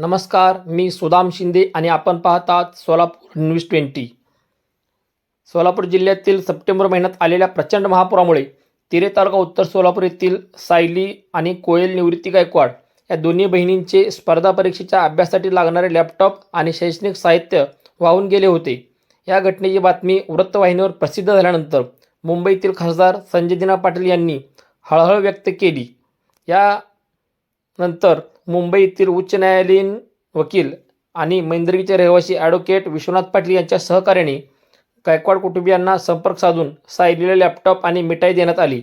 नमस्कार मी सुदाम शिंदे आणि आपण पाहतात आहात सोलापूर न्यूज ट्वेंटी. सोलापूर जिल्ह्यातील सप्टेंबर महिन्यात आलेल्या प्रचंड महापुरामुळे तिरे तालुका उत्तर सोलापूर येथील सायली आणि कोयल निवृत्ती गायकवाड या दोन्ही बहिणींचे स्पर्धा परीक्षेच्या अभ्यासासाठी लागणारे लॅपटॉप आणि शैक्षणिक साहित्य वाहून गेले होते. या घटनेची बातमी वृत्तवाहिनीवर प्रसिद्ध झाल्यानंतर मुंबईतील खासदार संजय दिना पाटील यांनी हळहळ व्यक्त केली. या मुंबईतील उच्च न्यायालयीन वकील आणि मैंदर्गीचे रहिवासी ॲडव्होकेट विश्वनाथ पाटील यांच्या सहकार्याने गायकवाड कुटुंबियांना संपर्क साधून सायलीला लॅपटॉप आणि मिठाई देण्यात आली.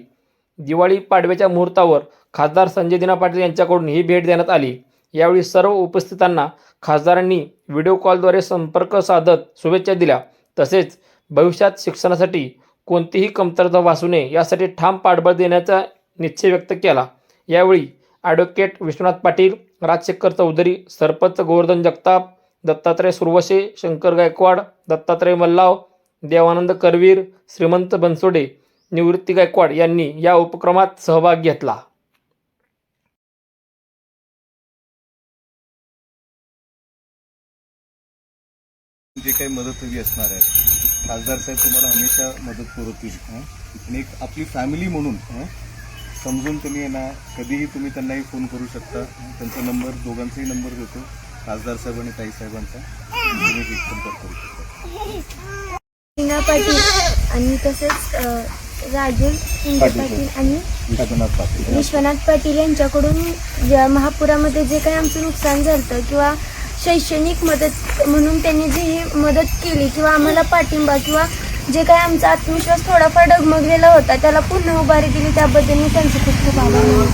दिवाळी पाडव्याच्या मुहूर्तावर खासदार संजय दिना पाटील यांच्याकडून ही भेट देण्यात आली. यावेळी सर्व उपस्थितांना खासदारांनी व्हिडिओ कॉलद्वारे संपर्क साधत शुभेच्छा दिल्या. तसेच भविष्यात शिक्षणासाठी कोणतीही कमतरता भासू नये यासाठी ठाम पाठबळ देण्याचा निश्चय व्यक्त केला. यावेळी ॲडव्होकेट विश्वनाथ पाटील राजशेखर चौधरी सरपंच गोवर्धन जगताप दत्तात्रय सुरवसे शंकर गायकवाड दत्तात्रय मल्लाव देवानंद करवीर श्रीमंत बनसोडे निवृत्ती गायकवाड यांनी या उपक्रमात सहभाग घेतला. जे काही मदत हवी असणार आहे. खासदार साहेब तुम्हाला हमेशा मदत पुरवतील आणि एक आपली फॅमिली म्हणून समजून तुम्ही आहे ना कधीही तुम्ही त्यांनाही फोन करू शकता? त्यांचा नंबर दोघांचाही नंबर देतो. खासदार साहेब आणि ताई साहेबांचा. तुम्ही संपर्क करू शकता. पाटील आणि तसेच राजू पाटील. पाटील आणि विश्वनाथ पाटील. विश्वनाथ पाटील यांच्याकडून ज्या महापुरामध्ये जे काही आमचं नुकसान झालं किंवा शैक्षणिक मदत म्हणून त्यांनी जी ही मदत केली किंवा आम्हाला पाठिंबा किंवा जे काय आमचा आत्मविश्वास थोडाफार डगमगलेला होता त्याला पुन्हा उभारी दिली. त्याबद्दल मी त्यांचे खूप खूप आभार मानू